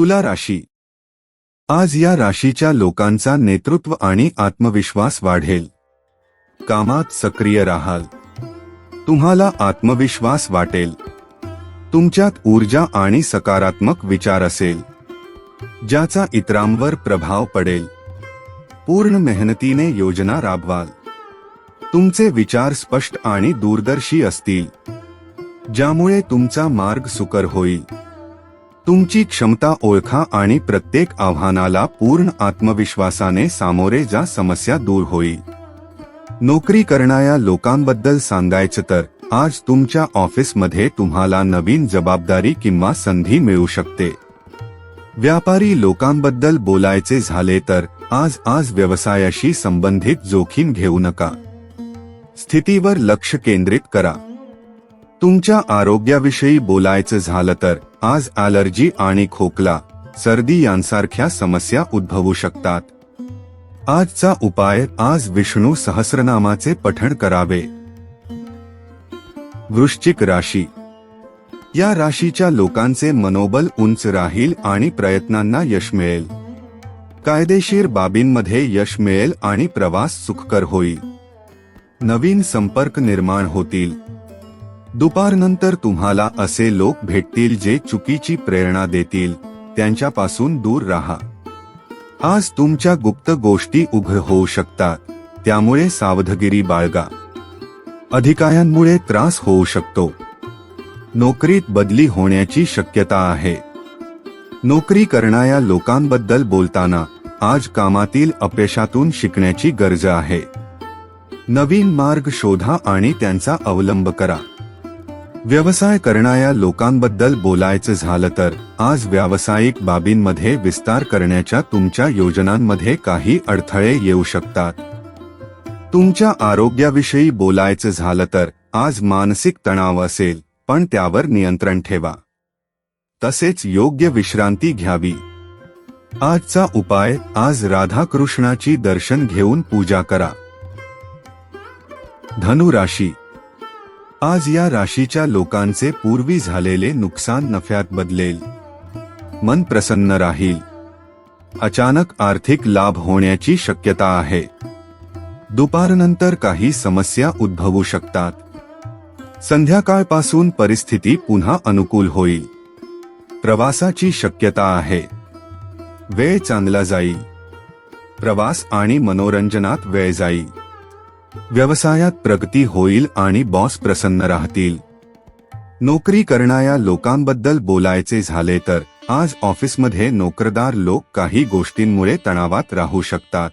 तुला राशी. आज या राशीच्या लोकांचा नेतृत्व आणि आत्मविश्वास वाढेल. कामात सक्रिय राहाल. तुम्हाला आत्मविश्वास वाटेल. तुमच्यात ऊर्जा आणि सकारात्मक विचार असेल. ज्याचा इतरांवर प्रभाव पडेल. पूर्ण मेहनतीने योजना राबवाल. तुमचे विचार स्पष्ट आणि दूरदर्शी असतील. ज्यामुळे तुमचा मार्ग सुकर होईल. तुमची क्षमता ओळखा आणि प्रत्येक आव्हानाला पूर्ण आत्मविश्वासाने सामोरे जा समस्या दूर होईल नोकरी करणाऱ्या लोकांबद्दल सांगायचं तर आज तुमच्या ऑफिसमध्ये तुम्हाला नवीन जबाबदारी किंवा संधी मिळू शकते. व्यापारी लोकांबद्दल बोलायचे झाले तर आज आज व्यवसायाशी संबंधित जोखीम घेऊ नका. स्थितीवर लक्ष केंद्रित करा. तुमच्या आरोग्याविषयी बोलायचं झालं तर आज ॲलर्जी आणि खोकला सर्दी यांसारख्या समस्या उद्भवू शकतात. आजचा उपाय आज विष्णू सहस्रनामाचे पठण करावे. वृश्चिक राशी. या राशीच्या लोकांचे मनोबल उंच राहील आणि प्रयत्नांना यश मिळेल. कायदेशीर बाबींमध्ये यश मिळेल आणि प्रवास सुखकर होईल. नवीन संपर्क निर्माण होतील. दुपारनंतर तुम्हाला असे लोक भेटतील जे चुकीची प्रेरणा देतील. त्यांच्यापासून दूर राहा. आज तुमच्या गुप्त गोष्टी उघड होऊ शकतात. त्यामुळे सावधगिरी बाळगा. अधिकाऱ्यांमुळे त्रास होऊ शकतो. नोकरीत बदली होण्याची शक्यता आहे. नोकरी करणाऱ्या लोकांबद्दल बोलताना आज कामातील अपयशातून शिकण्याची गरज आहे. नवीन मार्ग शोधा आणि त्यांचा अवलंब करा. व्यवसाय करणाऱ्या लोकांबद्दल बोलायचं झालं तर आज व्यावसायिक बाबींमध्ये विस्तार करण्याच्या तुमच्या योजनांमध्ये काही अडथळे येऊ शकतात. तुमच्या आरोग्याविषयी बोलायचं झालं तर आज मानसिक तणाव असेल पण त्यावर नियंत्रण ठेवा. तसेच योग्य विश्रांती घ्यावी. आजचा उपाय आज राधाकृष्णाची दर्शन घेऊन पूजा करा. धनु राशी आज या राशीच्या लोकांचे पूर्वी झालेले नुकसान नफ्यात बदलेल. मन प्रसन्न राहील. अचानक आर्थिक लाभ होण्याची शक्यता आहे. दुपारनंतर काही समस्या उद्भवू शकतात. संध्याकाळपासून परिस्थिती पुन्हा अनुकूल होईल. प्रवासाची शक्यता आहे. वेळ चांगला जाईल. प्रवास आणि मनोरंजनात वेळ जाईल. व्यवसायात प्रगती होईल आणि बॉस प्रसन्न राहतील. नोकरी करणाऱ्या लोकांबद्दल बोलायचे झाले तर आज ऑफिसमध्ये नोकरदार लोक काही गोष्टींमुळे तणावात राहू शकतात.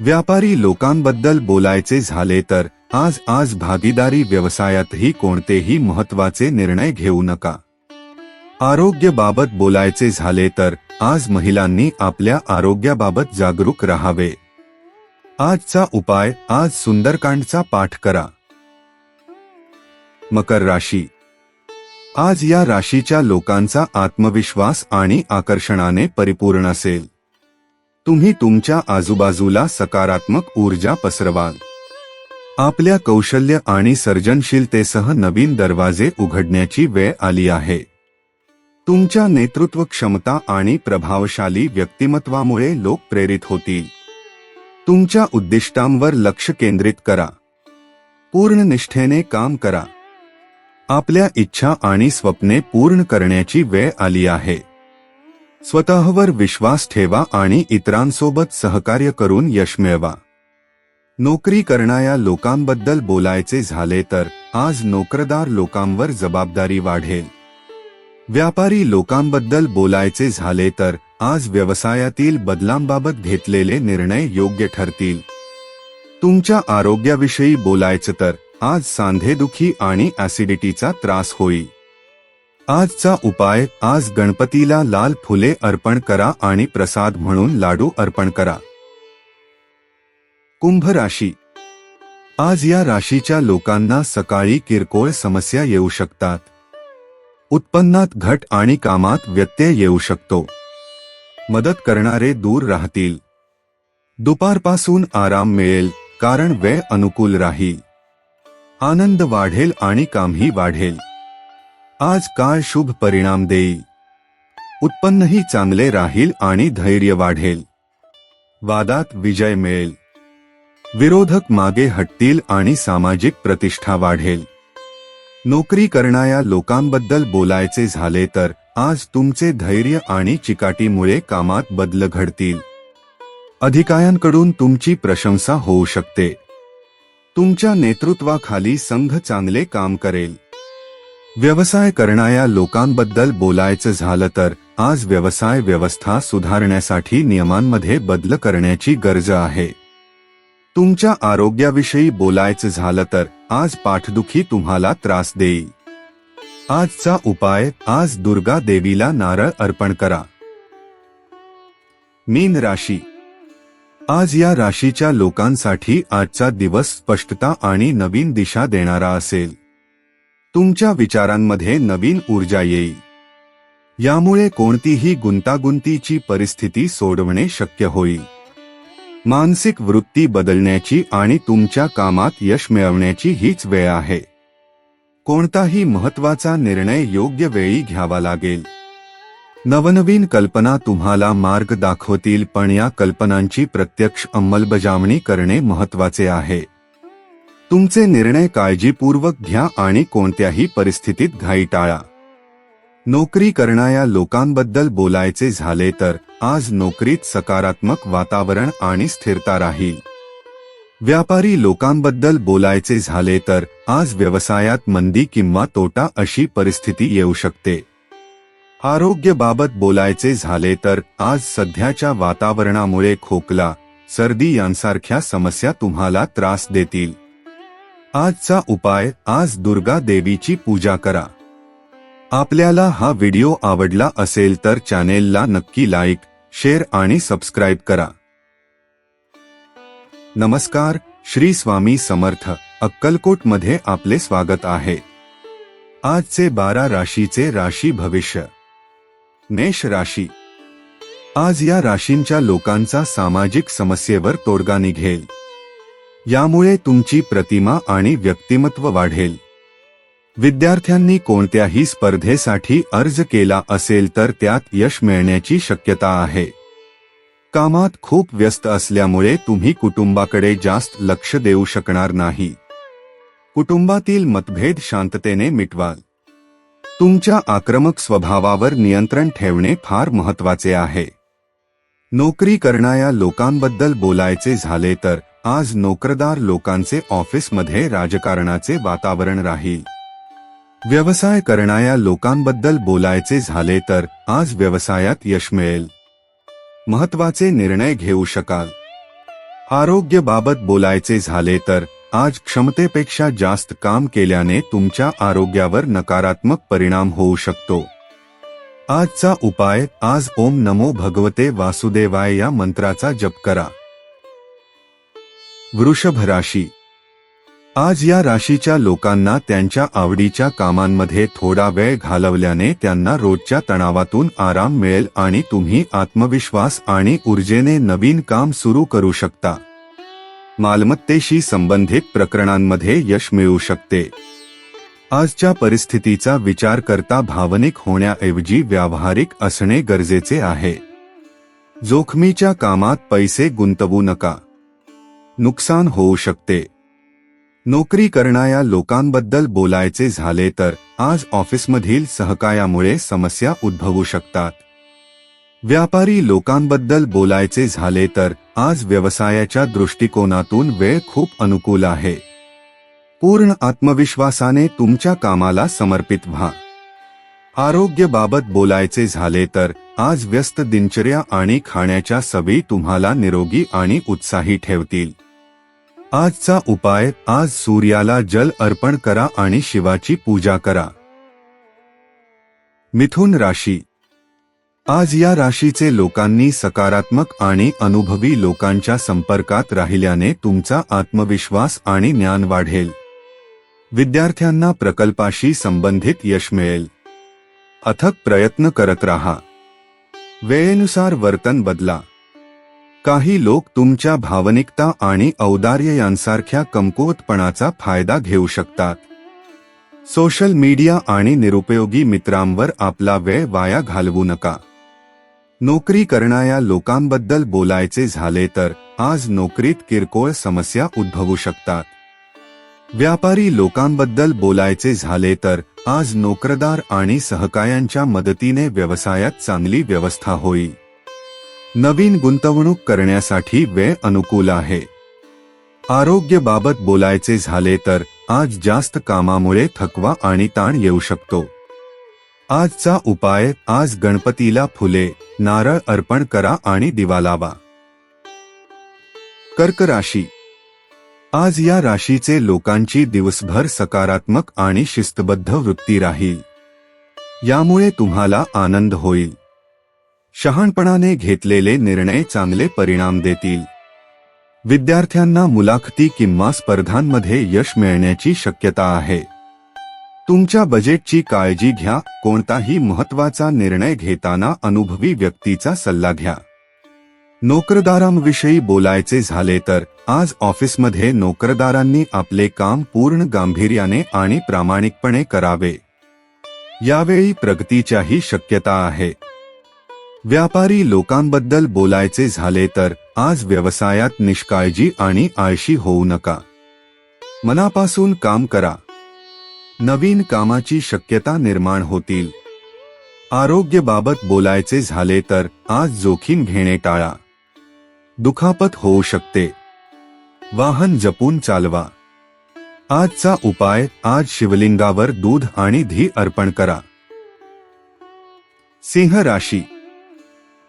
व्यापारी लोकांबद्दल बोलायचे झाले तर आज आज भागीदारी व्यवसायातही कोणतेही महत्त्वाचे निर्णय घेऊ नका. आरोग्यबाबत बोलायचे झाले तर आज महिलांनी आपल्या आरोग्याबाबत जागरूक राहावे. आजचा उपाय आज सुंदरकांडचा पाठ करा. मकर राशी. आज या राशीच्या लोकांचा आत्मविश्वास आणि आकर्षणाने परिपूर्ण असेल. तुम्ही तुमच्या आजूबाजूला सकारात्मक ऊर्जा पसरवाल. आपल्या कौशल्य आणि सर्जनशीलतेसह नवीन दरवाजे उघडण्याची वेळ आली आहे. तुमच्या नेतृत्व क्षमता आणि प्रभावशाली व्यक्तिमत्वामुळे लोक प्रेरित होतील. तुमच्या उद्दिष्टांवर लक्ष केंद्रित करा. पूर्ण निष्ठेने काम करा. आपल्या इच्छा आणि स्वप्ने पूर्ण करण्याची वेळ आली आहे. स्वतःवर विश्वास ठेवा आणि इतरांसोबत सहकार्य करून यश मिळवा. नोकरी करणाऱ्या लोकांबद्दल बोलायचे झाले तर आज नोकरदार लोकांवर जबाबदारी वाढेल. व्यापारी लोकांबद्दल बोलायचे झाले तर आज व्यवसायातील बदलांबाबत घेतलेले निर्णय योग्य ठरतील. तुमच्या आरोग्याविषयी बोलायचं तर आज सांधेदुखी आणि ऍसिडिटीचा त्रास होईल. आजचा उपाय आज गणपतीला लाल फुले अर्पण करा आणि प्रसाद म्हणून लाडू अर्पण करा. कुंभ राशी. आज या राशीच्या लोकांना सकाळी किरकोळ समस्या येऊ शकतात. उत्पन्नात घट आणि कामात व्यत्यय येऊ शकतो. मदत करणारे दूर राहतील. दुपारपासून आराम मिळेल कारण वेळ अनुकूल राहील. आनंद वाढेल आणि कामही वाढेल. आज काळ शुभ परिणाम देईल. उत्पन्नही चांगले राहील आणि धैर्य वाढेल. वादात विजय मिळेल. विरोधक मागे हटतील आणि सामाजिक प्रतिष्ठा वाढेल. नोकरी करणाऱ्या लोकांबद्दल बोलायचे झाले तर आज तुमचे धैर्य आणि चिकाटीमुळे कामात बदल घडतील. अधिकाऱ्यांकडून तुमची प्रशंसा होऊ शकते. तुमच्या नेतृत्वाखाली संघ चांगले काम करेल. व्यवसाय करणाऱ्या लोकांबद्दल बोलायचं झालं तर आज व्यवसाय व्यवस्था सुधारण्यासाठी नियमांमध्ये बदल करण्याची गरज आहे. तुमच्या आरोग्याविषयी बोलायचं झालं तर आज पाठदुखी तुम्हाला त्रास देईल. आजचा उपाय आज दुर्गा देवीला नारळ अर्पण करा. मीन राशी. आज या राशीच्या लोकांसाठी आजचा दिवस स्पष्टता आणि नवीन दिशा देणारा असेल. तुमच्या विचारांमध्ये नवीन ऊर्जा येईल. यामुळे कोणतीही गुंतागुंतीची परिस्थिती सोडवणे शक्य होईल. मानसिक वृत्ती बदलण्याची आणि तुमच्या कामात यश मिळवण्याची हीच वेळ आहे. कोणताही महत्त्वाचा निर्णय योग्य वेळी घ्यावा लागेल. नवनवीन कल्पना तुम्हाला मार्ग दाखवतील पण या कल्पनांची प्रत्यक्ष अंमलबजावणी करणे महत्त्वाचे आहे. तुमचे निर्णय काळजीपूर्वक घ्या आणि कोणत्याही परिस्थितीत घाई टाळा. नोकरी करणाऱ्या लोकांबद्दल बोलायचे झाले तर आज नोकरीत सकारात्मक वातावरण आणि स्थिरता राहील. व्यापारी लोकांबद्दल बोलायचे झाले तर आज व्यवसायात मंदी किंवा तोटा अशी परिस्थिती येऊ शकते. आरोग्यबाबत बोलायचे झाले तर आज सध्याच्या वातावरणामुळे खोकला सर्दी यांसारख्या समस्या तुम्हाला त्रास देतील. आजचा उपाय आज दुर्गा देवीची पूजा करा. आपल्याला हा व्हिडिओ आवडला असेल तर चॅनेलला नक्की लाईक शेअर आणि सबस्क्राईब करा. नमस्कार श्री स्वामी समर्थ अक्कलकोटमध्ये आपले स्वागत आहे. आजचे बारा राशीचे राशी भविष्य. मेष राशी. आज या राशींच्या लोकांचा सामाजिक समस्येवर तोडगा निघेल यामुळे तुमची प्रतिमा आणि व्यक्तिमत्व वाढेल. विद्यार्थ्यांनी कोणत्याही स्पर्धेसाठी अर्ज केला असेल तर त्यात यश मिळण्याची शक्यता आहे. कामात खूप व्यस्त असल्यामुळे तुम्ही कुटुंबाकडे जास्त लक्ष देऊ शकणार नाही. कुटुंबातील मतभेद शांततेने मिटवाल. तुमच्या आक्रमक स्वभावावर नियंत्रण ठेवणे फार महत्त्वाचे आहे. नोकरी करणाऱ्या लोकांबद्दल बोलायचे झाले तर आज नोकरदार लोकांचे ऑफिसमध्ये राजकारणाचे वातावरण राहील. व्यवसाय करणाऱ्या लोकांबद्दल बोलायचे झाले तर आज व्यवसायात यश मिळेल. महत्त्वाचे निर्णय घेऊ शकाल. आरोग्यबाबत बोलायचे झाले तर आज क्षमतेपेक्षा जास्त काम केल्याने तुमच्या आरोग्यावर नकारात्मक परिणाम होऊ शकतो. आजचा उपाय आज ओम नमो भगवते वासुदेवाय या मंत्राचा जप करा. वृषभ राशी आज या राशीच्या लोकांना त्यांच्या आवडीच्या कामांमध्ये थोडा वेळ घालवल्याने त्यांना रोजच्या तणावातून आराम मिळेल आणि तुम्ही आत्मविश्वास आणि ऊर्जेने नवीन काम सुरू करू शकता. मालमत्तेशी संबंधित प्रकरणांमध्ये यश मिळू शकते. आजच्या परिस्थितीचा विचार करता भावनिक होण्याऐवजी व्यावहारिक असणे गरजेचे आहे. जोखमीच्या कामात पैसे गुंतवू नका. नुकसान होऊ शकते. नोकरी करणाऱ्या लोकांबद्दल बोलायचे झाले तर आज ऑफिसमधील सहकायामुळे समस्या उद्भवू शकतात. व्यापारी लोकांबद्दल बोलायचे झाले तर आज व्यवसायाच्या दृष्टिकोनातून वेळ खूप अनुकूल आहे. पूर्ण आत्मविश्वासाने तुमच्या कामाला समर्पित व्हा. आरोग्यबाबत बोलायचे झाले तर आज व्यस्त दिनचर्या आणि खाण्याच्या सवयी तुम्हाला निरोगी आणि उत्साही ठेवतील. आजचा उपाय आज सूर्याला जल अर्पण करा आणि शिवाची पूजा करा. मिथुन राशी. आज या राशीचे लोकांनी सकारात्मक आणि अनुभवी लोकांच्या संपर्कात राहिल्याने तुमचा आत्मविश्वास आणि ज्ञान वाढेल. विद्यार्थ्यांना प्रकल्पाशी संबंधित यश मिळेल. अथक प्रयत्न करत राहा. वेळेनुसार वर्तन बदला. काही लोक तुमच्या भावनिकता आणि औदार्य यांसारख्या कमकुवतपणाचा फायदा घेऊ शकतात. सोशल मीडिया आणि निरुपयोगी मित्रांवर आपला वेळ वाया घालवू नका. नोकरी करणाऱ्या लोकांबद्दल बोलायचे झाले तर आज नोकरीत किरकोळ समस्या उद्भवू शकतात. व्यापारी लोकांबद्दल बोलायचे झाले तर आज नोकरदार आणि सहकायांच्या मदतीने व्यवसायात चांगली व्यवस्था होईल. नवीन गुंतवणूक करण्यासाठी वेळ अनुकूल आहे. आरोग्याबाबत बोलायचे झाले तर आज जास्त कामामुळे थकवा आणि ताण येऊ शकतो. आजचा उपाय आज गणपतीला फुले नारळ अर्पण करा आणि दिवा लावा. कर्क राशी. आज या राशीचे लोकांची दिवसभर सकारात्मक आणि शिस्तबद्ध वृत्ती राहील. यामुळे तुम्हाला आनंद होईल. शहाणपणाने घेतलेले निर्णय चांगले परिणाम देतील. विद्यार्थ्यांना मुलाखती किंवा स्पर्धांमध्ये यश मिळण्याची शक्यता आहे. तुमच्या बजेटची काळजी घ्या कोणताही महत्त्वाचा निर्णय घेताना अनुभवी व्यक्तीचा सल्ला घ्या. नोकरदारांविषयी बोलायचे झाले तर आज ऑफिसमध्ये नोकरदारांनी आपले काम पूर्ण गांभीर्याने आणि प्रामाणिकपणे करावे. यावेळी प्रगतीच्याही शक्यता आहे. व्यापारी लोकांबद्दल बोलायचे झाले तर आज व्यवसायात निष्काळजी आणि आळशी होऊ नका. मनापासून काम करा. नवीन कामाची शक्यता निर्माण होतील. आरोग्यबाबत बोलायचे झाले तर आज जोखीम घेणे टाळा. दुखापत होऊ शकते. वाहन जपून चालवा. आजचा उपाय आज शिवलिंगावर दूध आणि धी अर्पण करा. सिंह राशी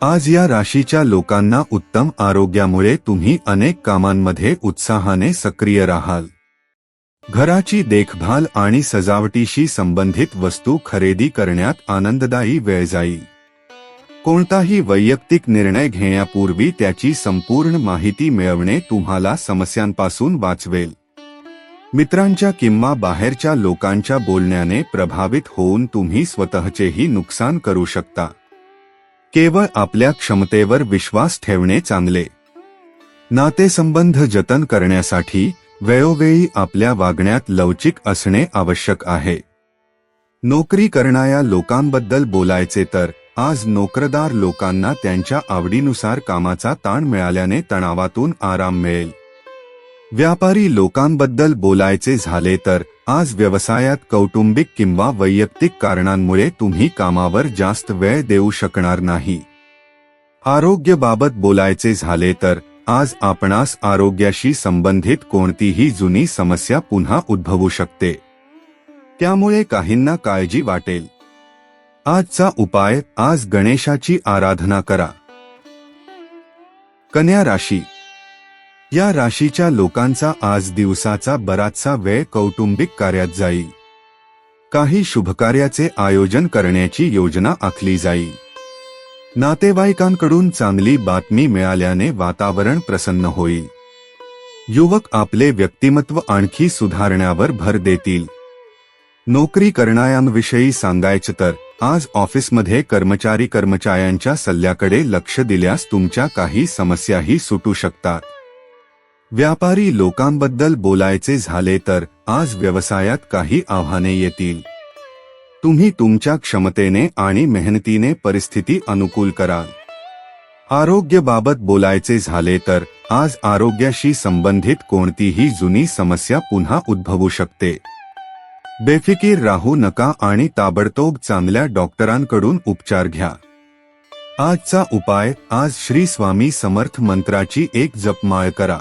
आज या राशीच्या लोकांना उत्तम आरोग्यामुळे तुम्ही अनेक कामांमध्ये उत्साहाने सक्रिय राहाल. घराची देखभाल आणि सजावटीशी संबंधित वस्तू खरेदी करण्यात आनंददायी वेळ जाईल. कोणताही वैयक्तिक निर्णय घेण्यापूर्वी त्याची संपूर्ण माहिती मिळवणे तुम्हाला समस्यांपासून वाचवेल. मित्रांच्या किंवा बाहेरच्या लोकांच्या बोलण्याने प्रभावित होऊन तुम्ही स्वतःचेही नुकसान करू शकता. केवळ आपल्या क्षमतेवर विश्वास ठेवणे चांगले. नातेसंबंध जतन करण्यासाठी वेळोवेळी आपल्या वागण्यात लवचिक असणे आवश्यक आहे. नोकरी करणाऱ्या लोकांबद्दल बोलायचे तर आज नोकरदार लोकांना त्यांच्या आवडीनुसार कामाचा ताण मिळाल्याने तणावातून आराम मिळेल. व्यापारी लोकांबद्दल बोलायचे झाले तर आज व्यवसायात कौटुंबिक किंवा वैयक्तिक कारणांमुळे तुम्ही कामावर जास्त वेळ देऊ शकणार नाही. आरोग्याबाबत बोलायचे झाले तर आज आपणास आरोग्याशी संबंधित कोणतीही जुनी समस्या पुन्हा उद्भवू शकते. त्यामुळे काहींना काळजी वाटेल. आजचा उपाय आज गणेशाची आराधना करा. कन्या राशी या राशीच्या लोकांचा आज दिवसाचा बराचसा वेळ कौटुंबिक कार्यात जाईल काही शुभकार्याचे आयोजन करण्याची योजना आखली जाईल नातेवाईकांकडून चांगली बातमी मिळाल्याने वातावरण प्रसन्न होईल युवक आपले व्यक्तिमत्व आणखी सुधारण्यावर भर देतील. नोकरी करणाऱ्यांविषयी सांगायचं तर आज ऑफिसमध्ये कर्मचारी कर्मचाऱ्यांच्या सल्ल्याकडे लक्ष दिल्यास तुमच्या काही समस्याही सुटू शकतात. व्यापारी लोकांबद्दल बोलायचे झाले तर आज व्यवसायात काही आव्हाने येतील. तुम्ही तुमच्या क्षमतेने आणि मेहनतीने परिस्थिती अनुकूल कराल. आरोग्याबाबत बोलायचे झाले तर आज आरोग्याशी संबंधित कोणतीही जुनी समस्या पुन्हा उद्भवू शकते. बेफिकीर राहू नका आणि ताबडतोब चांगल्या डॉक्टरांकडून उपचार घ्या. आजचा उपाय आज श्री स्वामी समर्थ मंत्राची एक जपमाळ करा.